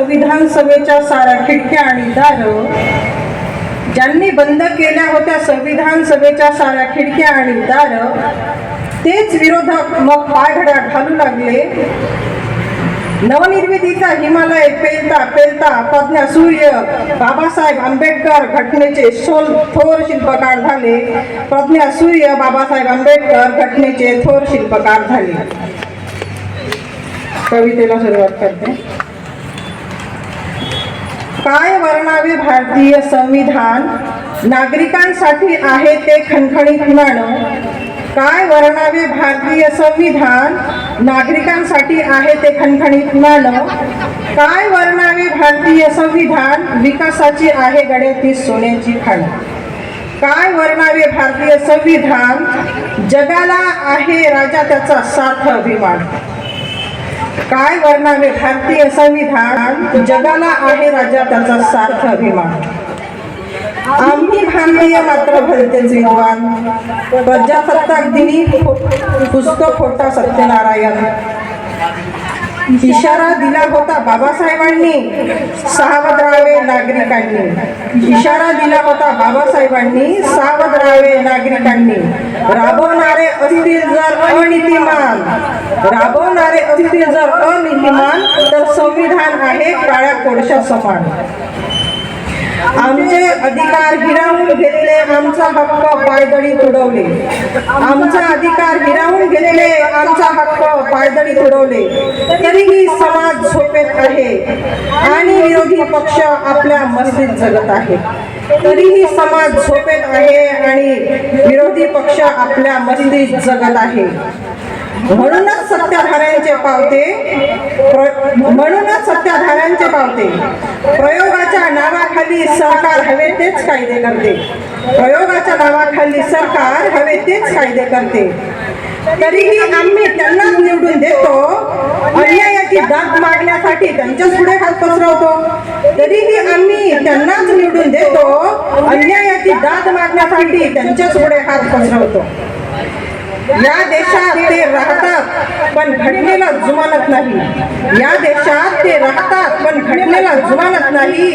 संविधान सभेच्या साऱ्या खिडक्या आणि दार ज्यांनी बंद केल्या होत्या संविधान सभेच्या साऱ्या खिडक्या आणि दार तेच विरोधक मग पायघड्या घालू लागले. नवनिर्मितीचा हिमालय पेलता पेलता प्रज्ञा सूर्य बाबासाहेब आंबेडकर घटनेचे सोल थोर शिल्पकार झाले. प्रज्ञा सूर्य बाबासाहेब आंबेडकर घटनेचे थोर शिल्पकार झाले. कवितेला सुरुवात करते. काय वर्णावे भारतीय संविधान? नागरिकांसाठी आहे ते खणखणीत नाणं काय वर्णावे भारतीय संविधान? नागरिकांसाठी आहे ते खणखणीत नाणं काय वर्णावे भारतीय संविधान? विकासाची आहे गड्याची सोन्याची खाण. काय वर्णावे भारतीय संविधान? जगाला आहे राजा त्याचा सार्थ अभिमान. काय वर्णावे भारतीय संविधान जगाला आहे राजा त्याचा सार्थ अभिमान. आम्ही भारतीय मात्र भलतेच विद्वान प्रजासत्ताक दिनी पुस्तक खोटा सत्यनारायण. इशारा दिला होता बाबासाहेबांनी सावध राहावे नागरिकांनी. इशारा दिला होता बाबासाहेबांनी सावध राहावे नागरिकांनी. राबवणारे असतील जर अनितिमान. प्रकारे असतील जर अनिहिमान तर संविधान आहे काळ्या कोळशा समान आमचे अधिकार हिरावून घेतले आमचा हक्क पायदळी तुडवले. आमचा अधिकार हिरावून घेतले आमचा हक्क पायदळी तुडवले. तरीही समाज झोपेत आहे आणि विरोधी पक्ष आपल्या मस्तीत जगत आहे तरीही समाज झोपेत आहे आणि विरोधी पक्ष आपल्या मस्तीत जगत आहे. म्हणूनच सत्ताधाऱ्यांचे पावते म्हणूनच सत्ताधाऱ्यांचे पावते. प्रयोगाच्या नावाखाली सरकार हवे तेच कायदे करते. प्रयोगाच्या नावाखाली सरकार हवे तेच कायदे करते. तरीही आम्ही त्यांनाच निवडून देतो. अन्यायाची दात मागण्यासाठी त्यांच्याच पुढे हात पसरवतो. तरीही आम्ही त्यांनाच निवडून देतो अन्यायाची दाद मागण्यासाठी त्यांच्याच पुढे हात पसरवतो. या देशात ते राहतात पण घटनेला जुमानत नाही. या देशात ते राहतात पण घटनेला जुमानत नाही.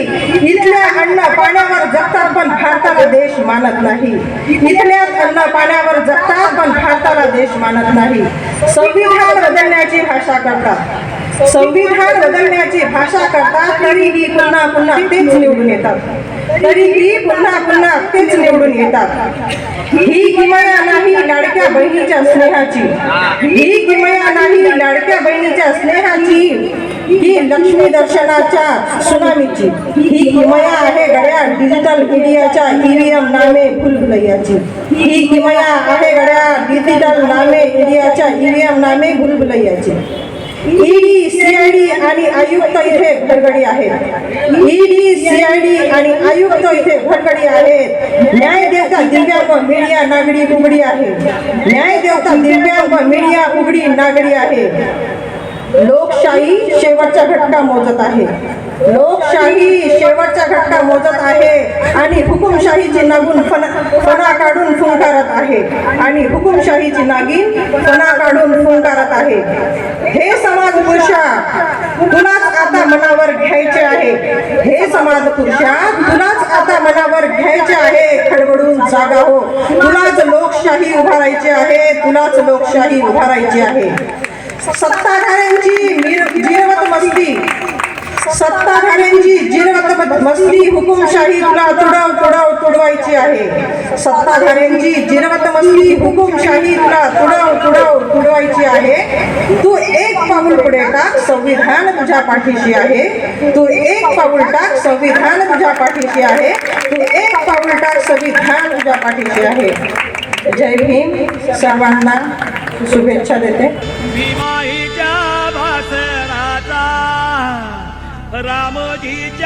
इथल्या अन्न पाण्यावर जगतात पण भारताला देश मानत नाही. इथल्याच अन्न पाण्यावर जगतात पण भारताला देश मानत नाही. संविधान बदलण्याची भाषा करतात. संविधान बदलण्याची भाषा करतात तरीही पुन्हा पुन्हा तेच निवडून येतात. तरीही पुन्हा पुन्हा तेच निवडून येतात. ही किमया नाही लाडक्या बहिणीच्या स्नेहाची. ही किमया नाही लाडक्या बहिणीच्या स्नेहाची. ही लक्ष्मी दर्शनाच्या सुनामीची. ही किमया आहे गड्या डिजिटल मीडियाच्या ईव्हीएम नामे भुलभुलैयाची ही किमया आहे गड्या डिजिटल नामे इंडियाच्या ईव्हीएम नामे भुलभुलैयाची ईडी सीआयडी आणि आयुक्त इथे घडगडी आहेत ईडी सीआयडी आणि आयुक्त इथे घडगडी आहेत न्याय देवता दिव्यांग मीडिया नागडी उघडी आहे. न्याय देवता दिव्यांग मीडिया उघडी नागडी आहे. लोकशाही शेवटचा घटका मोजत आहे. लोकशाही शेवटचा घटका मोजत आहे आणि हुकुमशाहीची नागून फना फणा काढून फुंकारत आहे. आणि हुकुमशाहीची नागिन फणा काढून फुंकारत आहे. हे तुलाच आता मनावर घ्यायचे आहे. हे समाज पुरुषा तुलाच आता मनावर घ्यायचे आहे. खडबडून जागा हो. तुलाच लोकशाही उभारायची आहे. तुलाच लोकशाही उभारायची आहे. सत्ताधाऱ्यांची जिरवत मस्ती. सत्ताधाऱ्यांची जिरवत मस्ती हुकुमशाही तुला तुडव तुडव तुडवायची आहे. सत्ताधाऱ्यांची जिरातमस्ती हुकुमशाही तुला तुडव तुडव तुडवायची आहे. तू एक पाऊल पुढे टाक संविधान तुझ्या पाठीशी आहे. तू एक पाऊल टाक संविधान तुझ्या पाठीशी आहे. तू एक पाऊल टाक संविधान तुझ्या पाठीशी आहे. जय भीम. सर्वांना शुभेच्छा देते. रामजीच्या